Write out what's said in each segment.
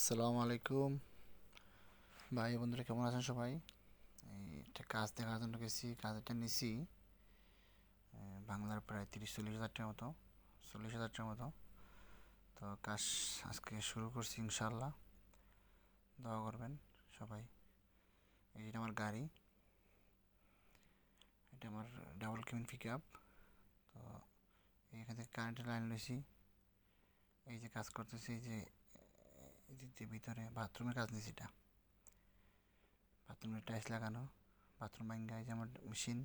আসসালামু আলাইকুম। ভাই, বন্ধুরা, কেমন আছেন সবাই? একটা কাজ দেখার জন্য গেছি, কাজটা নিছি। বাংলার প্রায় তিরিশ, চল্লিশ হাজার টাকার মতো, চল্লিশ হাজার টাকার মতো। তো কাজ আজকে শুরু করছি ইনশাল্লাহ দোয়া করবেন সবাই। এটা আমার গাড়ি, এটা আমার ডাবল কেবিন পিক আপ তো এখান থেকে কারেন্টের লাইন লইছি। এই যে কাজ করতেছি যে যে ভিতরে বাথরুমের কাজ নিয়েছি এটা। বাথরুমের টাইলস লাগানো বাথরুম ভাঙ্গা, এই যে আমার মেশিন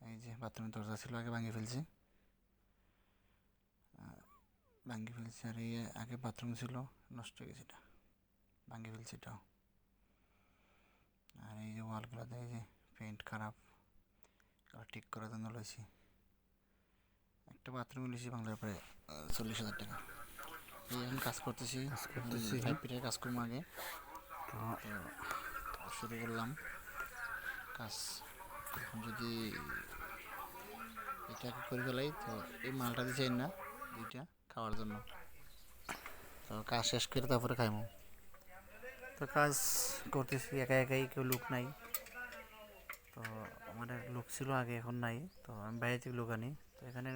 এই যে বাথরুমের দরজা ছিল আগে ভাঙিয়ে ফেলছি। ভাঙিয়ে ফেলছি আর এই আগে বাথরুম ছিল, নষ্ট হয়ে গেছে এটা। ভাঙিয়ে ফেলছি এটাও। আর এই যে ওয়ালগুলোতে এই যে পেন্ট খারাপ ঠিক করার জন্য লইছি। একটা বাথরুম লইছি বাংলার প্রায় চল্লিশ হাজার টাকা। এখন কাজ করতেছি। কাজ করতেছি। ফাইভ ফিটের কাজ করব আগে। তো শুরু করলাম। কাজ এখন যদি এটাকে করে ফেলাই তো এই মালটা দিচ্ছে না এইটা খাওয়ার জন্য। তো কাজ শেষ করে তারপরে খাইমো। তো কাজ করতেছি একা একাই কেউ লোক নাই। তো আমার এক লোক ছিল আগে এখন নাই। তো আমি বাইরে থেকে লোক আনি। তো এখানে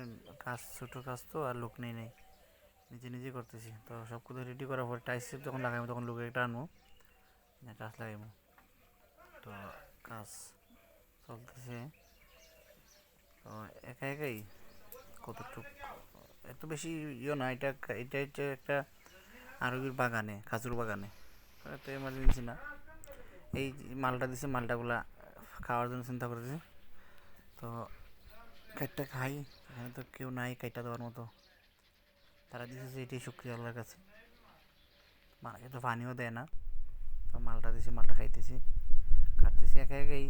কাজ ছোটো কাজ তো আর লোক নেই নেই। নিজে নিজে করতেছি। তো সব কিছু রেডি করার পর টাইস যখন লাগাইবো তখন লোকের একটা আনব কাজ লাগাইবো তো কাজ চলতেছে। তো একা একাই কতটুক, এত বেশি ইয়ে না, এটা এটা হচ্ছে একটা আরবির বাগানে, খাজুর বাগানে। তো এমার্জেন্সি না। এই মালটা দিছে, মালটাগুলা খাওয়ার জন্য চিন্তা করেছি তো কাইটটা খাই, এখানে তো কেউ নাই, কাইটটা দেওয়ার মতো। তারা দিতেছে এটাই শুক্রিয়া আল্লাহর কাছে। মালকে তো পানিও দেয় না। তো মালটা দিছি, মালটা খাইতেছি। কাটতেছি একা একাই।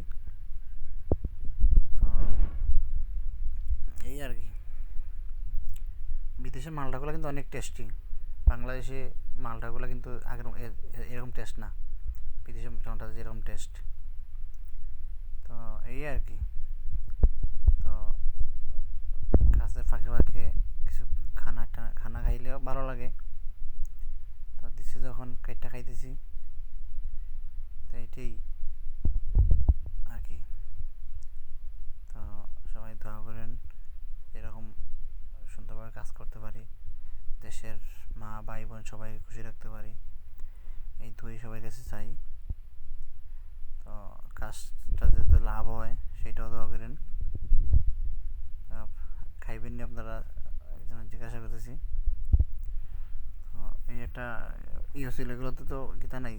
তো এই আর কি। বিদেশের মালটাগুলো কিন্তু অনেক টেস্টি বাংলাদেশে মালটাগুলো কিন্তু আগের এরকম টেস্ট না। বিদেশে মালটা যেরকম টেস্ট তো এই আর কি। লাগে। তো দিছে যখন কাইটটা খাইতেছি। তো এটাই আর কি তো সবাই দোয়া করেন, এরকম সুন্দরভাবে কাজ করতে পারি, দেশের মা, ভাই, বোন সবাই খুশি রাখতে পারি। এই দুই সবাই কাছে চাই। তো কাজটা যাতে লাভ হয়, সেটাও দোয়া করেন। খাইবেন আপনারা? জিজ্ঞাসা করতেছি। একটা ইয়ে ছিল এগুলোতে তো গীতা নাই